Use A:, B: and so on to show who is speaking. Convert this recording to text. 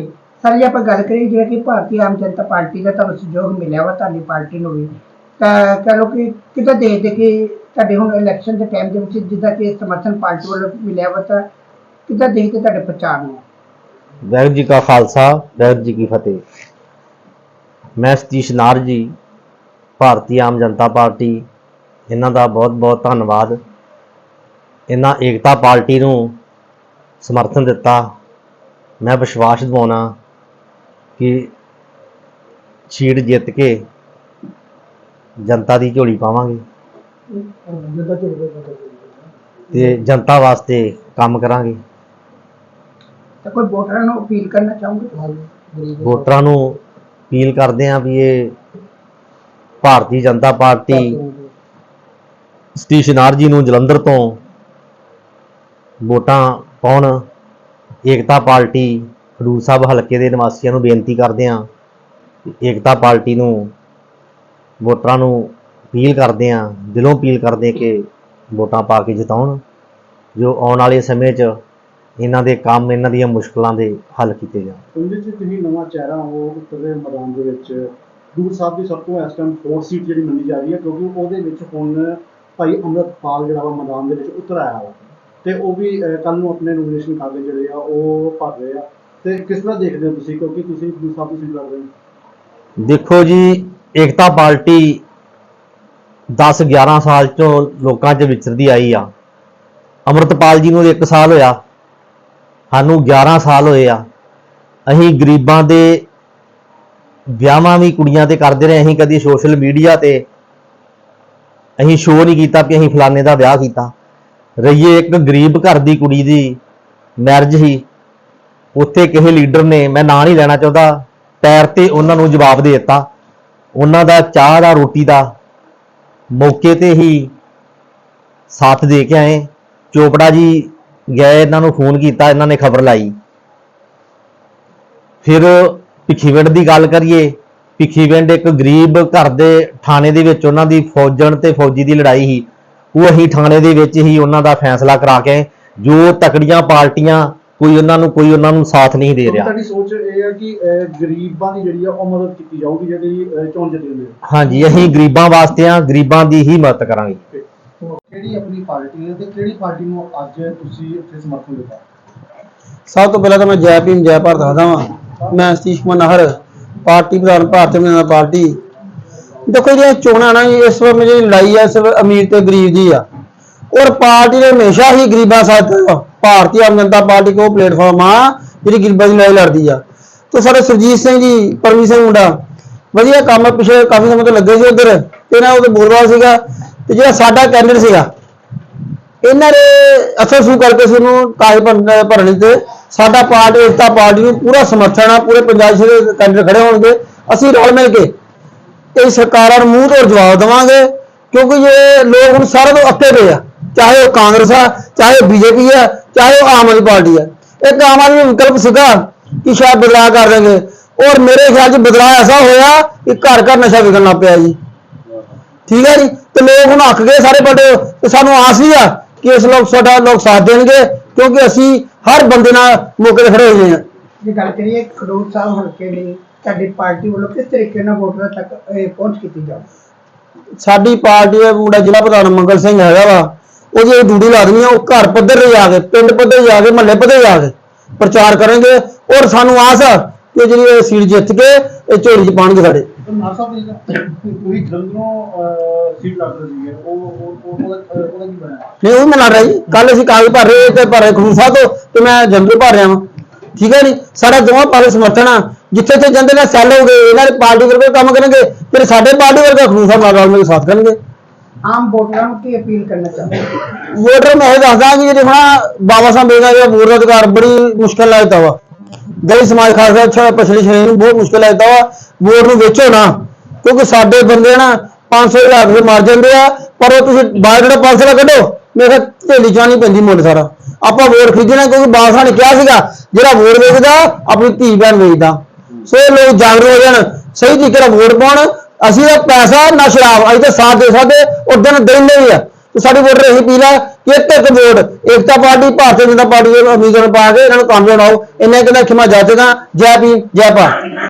A: ਹਾਂਜੀ ਸਰ ਜੇ, ਆਪਾਂ ਗੱਲ ਕਰੀਏ ਜਿਹੜਾ ਕਿ ਭਾਰਤੀ ਆਮ ਜਨਤਾ ਪਾਰਟੀ ਦਾ ਤੁਹਾਨੂੰ ਸਹਿਯੋਗ ਮਿਲਿਆ ਵਾ ਤੁਹਾਡੀ ਪਾਰਟੀ ਨੂੰ ਵੀ। ਤਾਂ ਕਹ ਲਓ ਕਿ ਕਿਤੇ ਦੇਖਦੇ ਕਿ ਤੁਹਾਡੇ ਹੁਣ ਇਲੈਕਸ਼ਨ ਦੇ ਟਾਈਮ ਦੇ ਵਿੱਚ ਜਿੱਦਾਂ ਕਿ ਸਮਰਥਨ ਪਾਰਟੀ ਵੱਲੋਂ ਮਿਲਿਆ ਵਾ ਤਾਂ ਕਿੱਦਾਂ ਦੇਖਦੇ ਤੁਹਾਡੇ ਪ੍ਰਚਾਰ ਨੂੰ?
B: ਵਾਹਿਗੁਰੂ ਜੀ ਕਾ ਖਾਲਸਾ ਵਾਹਿਗੁਰੂ ਜੀ ਕੀ ਫਤਿਹ। ਮੈਂ ਸਤੀਸ਼ ਨਾਰ ਜੀ, ਭਾਰਤੀ ਆਮ ਜਨਤਾ ਪਾਰਟੀ। ਇਹਨਾਂ ਦਾ ਬਹੁਤ ਬਹੁਤ ਧੰਨਵਾਦ। ਇਹਨਾਂ ਏਕਤਾ ਪਾਰਟੀ ਨੂੰ ਸਮਰਥਨ ਦਿੱਤਾ। ਮੈਂ ਵਿਸ਼ਵਾਸ ਦਿਵਾਉਣਾ ਕਿ ਸੀਟ ਜਿੱਤ ਕੇ ਜਨਤਾ ਦੀ ਝੋਲੀ ਪਾਵਾਂਗੇ। ਤੇ ਜਨਤਾ ਵਾਸਤੇ ਕੰਮ ਕਰਾਂਗੇ।
A: ਤਾਂ ਕੋਈ ਵੋਟਰਾਂ ਨੂੰ ਅਪੀਲ ਕਰਨਾ ਚਾਹੋਗੇ?
B: ਵੋਟਰਾਂ ਨੂੰ ਅਪੀਲ ਕਰਦੇ ਹਾਂ ਵੀ ਇਹ ਭਾਰਤੀ ਜਨਤਾ ਪਾਰਟੀ ਸਤੀਸ਼ ਨਾਰ ਜੀ ਨੂੰ ਜਲੰਧਰ ਤੋਂ ਵੋਟਾਂ ਪਾਉਣ। ਏਕਤਾ ਪਾਰਟੀ ਖਡੂਰ ਸਾਹਿਬ ਹਲਕੇ ਦੇ ਨਿਵਾਸੀਆਂ ਨੂੰ ਬੇਨਤੀ ਕਰਦੇ ਹਾਂ ਏਕਤਾ ਪਾਰਟੀ ਨੂੰ ਵੋਟਰਾਂ ਨੂੰ ਅਪੀਲ ਕਰਦੇ ਹਾਂ, ਦਿਲੋਂ ਅਪੀਲ ਕਰਦੇ ਕਿ ਵੋਟਾਂ ਪਾ ਕੇ ਜਿਤਾਉਣ, ਜੋ ਆਉਣ ਵਾਲੇ ਸਮੇਂ 'ਚ ਇਹਨਾਂ ਦੇ ਕੰਮ, ਇਹਨਾਂ ਦੀਆਂ ਮੁਸ਼ਕਲਾਂ ਦੇ ਹੱਲ ਕੀਤੇ ਜਾਣ।
C: ਉਹਦੇ ਚ ਤੁਸੀਂ ਨਵਾਂ ਚਿਹਰਾ ਹੋ ਉੱਤਰ ਦੇ ਮੈਦਾਨ ਦੇ ਵਿੱਚ ਦੂਰ ਸਾਹਿਬ ਦੀ ਸਭ ਤੋਂ ਇਸ ਟਾਈਮ ਫੋਰਥ ਸੀਟ ਜਿਹੜੀ ਮੰਨੀ ਜਾ ਰਹੀ ਹੈ, ਕਿਉਂਕਿ ਉਹਦੇ ਵਿੱਚ ਹੁਣ ਭਾਈ ਅੰਮ੍ਰਿਤਪਾਲ ਜਿਹੜਾ ਵਾ ਮੈਦਾਨ ਦੇ ਵਿੱਚ ਉਤਰ ਆਇਆ ਵਾ। ਤੇ ਉਹ ਵੀ ਕੱਲ ਨੂੰ ਆਪਣੇ ਨੋਮੀਨੇਸ਼ਨ ਕਾਗਜ਼ ਜਿਹੜੇ ਆ, ਉਹ ਭਰ ਰਹੇ ਆ। ਤੇ ਕਿਸ ਤਰ੍ਹਾਂ ਦੇਖਦੇ ਹੋ ਤੁਸੀਂ? ਕਿਉਂਕਿ ਤੁਸੀਂ ਦੂਰ ਸਾਹਿਬ ਲੜ ਰਹੇ ਹੋ।
B: ਦੇਖੋ ਜੀ, ਏਕਤਾ ਪਾਰਟੀ 10 11 ਸਾਲ ਤੋਂ ਲੋਕਾਂ 'ਚ ਵਿਚਰਦੀ ਆਈ ਆ। ਅਮਰਤਪਾਲ ਜੀ ਨੂੰ 1 ਸਾਲ ਹੋਇਆ। ਸਾਨੂੰ 11 ਸਾਲ ਹੋਏ ਆ। ਅਸੀਂ ਗਰੀਬਾਂ ਦੇ ਵਿਆਹਾਂ ਵੀ ਕੁੜੀਆਂ ਤੇ ਕਰਦੇ ਰਹੇ, ਅਸੀਂ ਕਦੀ ਸੋਸ਼ਲ ਮੀਡੀਆ ਤੇ ਅਸੀਂ ਸ਼ੋਅ ਨਹੀਂ ਕੀਤਾ ਕਿ ਅਸੀਂ ਫਲਾਣੇ ਦਾ ਵਿਆਹ ਕੀਤਾ। ਰਹੀਏ ਇੱਕ ਗਰੀਬ ਘਰ ਦੀ ਕੁੜੀ ਦੀ ਮੈਰਿਜ ਸੀ ਉੱਥੇ ਕਿਸੇ ਲੀਡਰ ਨੇ, ਮੈਂ ਨਾਂ ਨਹੀਂ ਲੈਣਾ ਚਾਹੁੰਦਾ, ਪੈਰ ਤੇ ਉਹਨਾਂ ਨੂੰ ਜਵਾਬ ਦੇ ਦਿੱਤਾ। ਉਹਨਾਂ ਦਾ ਚਾਹ ਦਾ, ਰੋਟੀ ਦਾ ਮੌਕੇ ਤੇ ਹੀ ਸਾਥ ਦੇ ਕੇ ਆਏ। ਚੋਪੜਾ ਜੀ ਗਏ, ਇਹਨਾਂ ਨੂੰ ਫੋਨ ਕੀਤਾ, ਇਹਨਾਂ ਨੇ ਖਬਰ ਲਾਈ। ਫਿਰ ਭਿੱਖੀਵਿੰਡ ਦੀ ਗੱਲ ਕਰੀਏ। ਭਿੱਖੀਵਿੰਡ ਇੱਕ ਗਰੀਬ ਘਰ ਦੇ ਥਾਣੇ ਦੇ ਵਿੱਚ ਉਹਨਾਂ ਦੀ ਫੌਜਣ ਤੇ ਫੌਜੀ ਦੀ ਲੜਾਈ ਸੀ। ਉਹ ਅਸੀਂ ਥਾਣੇ ਦੇ ਵਿੱਚ ਹੀ ਉਹਨਾਂ ਦਾ ਫੈਸਲਾ ਕਰਾ ਕੇ। ਜੋ ਤਕੜੀਆਂ ਪਾਰਟੀਆਂ ਕੋਈ ਉਹਨਾਂ ਨੂੰ ਕੋਈ ਉਹਨਾਂ ਨੂੰ ਸਾਥ ਨਹੀਂ ਦੇ ਰਿਹਾ।
C: ਤੁਹਾਡੀ ਸੋਚ ਇਹ ਹੈ ਕਿ ਅਹ, ਗਰੀਬਾਂ ਦੀ ਜਿਹੜੀ ਆ ਉਹ ਮਦਦ ਕੀਤੀ ਜਾਊਗੀ ਜਿਹੜੀ ਅਹ, ਚੋਣ ਜਿੱਤਦੇ ਨੇ
B: ਹਾਂਜੀ ਅਸੀਂ ਗਰੀਬਾਂ ਵਾਸਤੇ ਆ ਗਰੀਬਾਂ ਦੀ ਹੀ ਮਦਦ ਕਰਾਂਗੇ।
C: ਕਿਹੜੀ ਆਪਣੀ ਪਾਰਟੀ ਹੈ ਤੇ ਕਿਹੜੀ ਪਾਰਟੀ ਨੂੰ ਅੱਜ ਤੁਸੀਂ ਇੱਥੇ ਸਮਰਥਨ ਦਿੱਤਾ?
D: ਸਭ ਤੋਂ ਪਹਿਲਾਂ ਤਾਂ ਮੈਂ ਜੈ ਭੀਮ ਜੈ ਭਾਰਤ ਆਦਾ ਵਾਂ। ਮੈਂ ਸਤੀਸ਼ ਕੁਮਾਰ ਨਾਹਰ ਪਾਰਟੀ ਪ੍ਰਧਾਨ ਭਾਰਤੀ ਜਨਤਾ ਪਾਰਟੀ। ਦੇਖੋ ਜਿਹੜੀਆਂ ਚੋਣਾਂ ਨਾ ਇਸ ਵਾਰ ਜਿਹੜੀ ਲੜਾਈ ਆ ਸਿਰਫ ਅਮੀਰ ਤੇ ਗਰੀਬ ਦੀ ਆ। ਔਰ ਪਾਰਟੀ ਨੇ ਹਮੇਸ਼ਾ ਹੀ ਗਰੀਬਾਂ ਸਾਥ ਭਾਰਤੀ ਆਮ ਜਨਤਾ ਪਾਰਟੀ ਕੋ ਪਲੇਟਫਾਰਮ ਆ ਜਿਹੜੀ ਗਰੀਬਾਂ ਦੀ ਲੜਾਈ ਲੜਦੀ ਆ। ਤੇ ਸਾਡੇ ਸੁਰਜੀਤ ਸਿੰਘ ਜੀ ਪਰਮੀ ਸਿੰਘ ਮੁੰਡਾ ਵਧੀਆ ਕੰਮ ਆ, ਪਿਛਲੇ ਕਾਫੀ ਸਮੇਂ ਤੋਂ ਲੱਗੇ ਸੀ ਉਧਰ। ਤੇ ਨਾ ਉਹ ਬੋਲਵਾ ਸੀਗਾ। ਤੇ ਜਿਹੜਾ ਸਾਡਾ ਕੈਂਡੀਡੇਟ ਸੀਗਾ ਇਹਨਾਂ ਨੇ ਅਸਰ ਸ਼ੂ ਕਰਕੇ ਸੀ ਉਹਨੂੰ ਕਾਗਜ਼ ਭਰਨ- ਭਰਨੇ ਤੇ ਸਾਡਾ ਪਾਰਟੀ ਏਕਤਾ ਪਾਰਟੀ ਨੂੰ ਪੂਰਾ ਸਮਰਥਨ ਆ ਪੂਰੇ ਪੰਜਾਬ ਦੇ ਕੈਂਡੀਡੇਟ ਖੜੇ ਹੋਣਗੇ ਅਸੀਂ ਰਲ ਮਿਲ ਕੇ ਇਹ ਸਰਕਾਰਾਂ ਨੂੰ ਮੂੰਹ ਤੋੜ ਜਵਾਬ ਦੇਵਾਂਗੇ, ਕਿਉਂਕਿ ਇਹ ਲੋਕ ਹੁਣ ਸਾਰਿਆਂ ਤੋਂ ਅੱਕੇ ਪਏ ਆ, ਚਾਹੇ ਉਹ ਕਾਂਗਰਸ ਆ, ਚਾਹੇ ਉਹ ਬੀਜੇਪੀ ਆ, ਚਾਹੇ ਉਹ ਆਮ ਆਦਮੀ ਪਾਰਟੀ ਆ। ਇੱਕ ਆਮ ਆਦਮੀ ਵਿਕਲਪ ਸੀਗਾ ਕਿ ਸ਼ਾਇਦ ਬਦਲਾਅ ਕਰ ਦੇਣਗੇ। ਔਰ ਮੇਰੇ ਖਿਆਲ 'ਚ ਬਦਲਾਅ ਐਸਾ ਹੋਇਆ ਕਿ ਘਰ ਘਰ ਨਸ਼ਾ ਵਿਕਣ ਲੱਗ ਪਿਆ ਜੀ। ਠੀਕ ਹੈ ਜੀ? ਤੇ ਲੋਕ ਹੁਣ ਅੱਕ ਗਏ ਸਾਰੇ ਵੱਡੇ ਤੇ ਸਾਨੂੰ ਆਸ ਵੀ ਆ ਕਿ ਇਸ ਲੋਕ ਸਾਡਾ ਲੋਕ ਸਾਥ ਦੇਣਗੇ, ਕਿਉਂਕਿ ਅਸੀਂ ਹਰ ਬੰਦੇ ਨਾਲ ਮੌਕੇ ਤੇ ਖੜੇ ਹੋਏ ਹਾਂ।
A: ਜੇ ਗੱਲ ਕਰੀਏ ਖਡੂਰ ਸਾਹਿਬ ਹਲਕੇ ਦੀ ਤੁਹਾਡੀ ਪਾਰਟੀ ਵੱਲੋਂ ਕਿਸ ਤਰੀਕੇ ਨਾਲ ਵੋਟਰਾਂ ਤੱਕ ਇਹ ਪਹੁੰਚ ਕੀਤੀ ਜਾਵੇ
D: ਸਾਡੀ ਪਾਰਟੀ ਦਾ ਮੁੰਡਾ ਜ਼ਿਲ੍ਹਾ ਪ੍ਰਧਾਨ ਮੰਗਲ ਸਿੰਘ ਹੈਗਾ ਵਾ। ਉਹਦੀ ਇਹ ਡਿਊਟੀ ਲਾ ਦੇਣੀ ਆ ਉਹ ਘਰ ਪੱਧਰ ਤੇ ਜਾ ਕੇ ਪਿੰਡ ਪੱਧਰ ਤੇ ਜਾ ਕੇ ਮਹੱਲੇ ਪੱਧਰ ਤੇ ਜਾ ਕੇ ਪ੍ਰਚਾਰ ਕਰਨਗੇ। ਔਰ ਸਾਨੂੰ ਆਸ ਆ ਕਿ ਜਿਹੜੀ ਇਹ ਸੀਟ ਜਿੱਤ ਕੇ ਇਹ ਝੋਲੀ 'ਚ ਪਾਉਣਗੇ ਸਾਡੇ।
C: ਤੁਸੀਂ ਜਲੰਧਰੋਂ ਸੀਟ ਉਹ ਉਹ- ਉਹ- ਉਹਦਾ ਉਹਦਾ ਕੀ ਬਣਿਆ?
D: ਨਹੀਂ ਉਹ ਵੀ ਮੈਂ ਲੜ ਰਿਹਾ ਜੀ। ਕੱਲ ਅਸੀਂ ਕਾਗਜ਼ ਭਰ ਰਹੇ ਤੇ ਭਰ ਰਹੇ ਖੂਨ ਸਾਹਿਬ ਤੋਂ ਤੇ ਮੈਂ ਜੰਦਰ ਭਰ ਰਿਹਾ ਵਾਂ। ਠੀਕ ਹੈ ਜੀ ਸਾਡਾ ਦੋਵਾਂ ਪਾਸੇ ਸਮਰਥਨ ਆ। ਜਿੱਥੇ ਤੇ ਜਾਂਦੇ ਨੇ ਸੈੱਲ ਹੋ ਗਏ ਇਹਨਾਂ ਦੇ ਪਾਰਟੀ ਵਰਗੇ ਕੰਮ ਕਰਨਗੇ ਫਿਰ ਸਾਡੇ ਪਾਰਟੀ ਵਰਗਾ ਖੂਨ ਸਾਹਿਬ ਨਾਲ ਰਲ ਮਿਲ ਕੇ ਸਾਥ ਕਰਨਗੇ।
A: ਆਮ ਵੋਟਰਾਂ ਨੂੰ ਕੀ ਅਪੀਲ ਕਰਨਾ ਚਾਹੁੰਦੇ
D: ਵੋਟਰ ਮੈਂ ਇਹ ਦੱਸਦਾ ਕਿ ਜਿਹੜੇ ਬਾਬਾ ਸਾਹਿਬ ਬੇਗਾ ਜਿਹੜਾ ਵੋਟ ਦਾ ਅਧਿਕਾਰ ਬੜੀ ਮੁਸ਼ਕਲ ਲੱਗਦਾ ਵਾ। ਗਲੀ ਸਮਾਜ ਖਾਸ ਕਰਕੇ ਅੱਛਾ ਪਛੜੀ ਸ਼੍ਰੇਣੀ ਨੂੰ ਬਹੁਤ ਮੁਸ਼ਕਲ ਲੱਗਦਾ ਵਾ। ਵੋਟ ਨੂੰ ਵੇਚੋ ਨਾ ਕਿਉਂਕਿ ਸਾਡੇ ਬੰਦੇ ਨਾ 500 ਹਜ਼ਾਰ ਰੁਪਏ ਮਾਰ ਜਾਂਦੇ ਆ ਪਰ ਉਹ ਤੁਸੀਂ ਬਾਹਰ ਜਿਹੜਾ 500 ਦਾ ਕੱਢੋ? ਮੇਰੇ ਖਿਆਲ ਢੇਲੀ ਚਾਣੀ ਪੈਂਦੀ ਮੁੱਲ ਸਾਰਾ। ਆਪਾਂ ਵੋਟ ਖਰੀਦਣਾ ਕਿਉਂਕਿ ਬਾਬਾ ਸਾਹਿਬ ਨੇ ਕਿਹਾ ਸੀਗਾ, ਜਿਹੜਾ ਵੋਟ ਵੇਚਦਾ, ਆਪਣੀ ਧੀ ਭੈਣ ਵੇਚਦਾ। ਸੋ ਇਹ ਲੋਕ ਜਾਗਰੂਕ ਹੋ ਜਾਣ, ਸਹੀ ਤਰੀਕੇ ਨਾਲ ਵੋਟ ਪਾਉਣ, ਅਸੀਂ ਤਾਂ ਪੈਸਾ ਨਾ ਸ਼ਰਾਬ, ਅਸੀਂ ਤਾਂ ਸਾਥ ਦੇ ਸਕਦੇ ਉਹ ਦਿਨ ਦਿੰਦੇ ਵੀ ਆ। ਤੇ ਸਾਡੀ ਵੋਟਰ ਇਹੀ ਅਪੀਲ ਆ ਕਿ ਇੱਕ ਇੱਕ vote, Ekta party, Bharatiya Janata party ਦੇ ਉਮੀਦਵਾਰ ਪਾ ਕੇ ਇਹਨਾਂ ਨੂੰ ਕਾਮਯਾਬ ਬਣਾਓ। ਇਹਨੇ ਕਹਿੰਦਾ, ਖਿਮਾ ਜਾਚੇਗਾ ਜੈ ਭੀਮ, ਜੈ ਭਾਰਤ।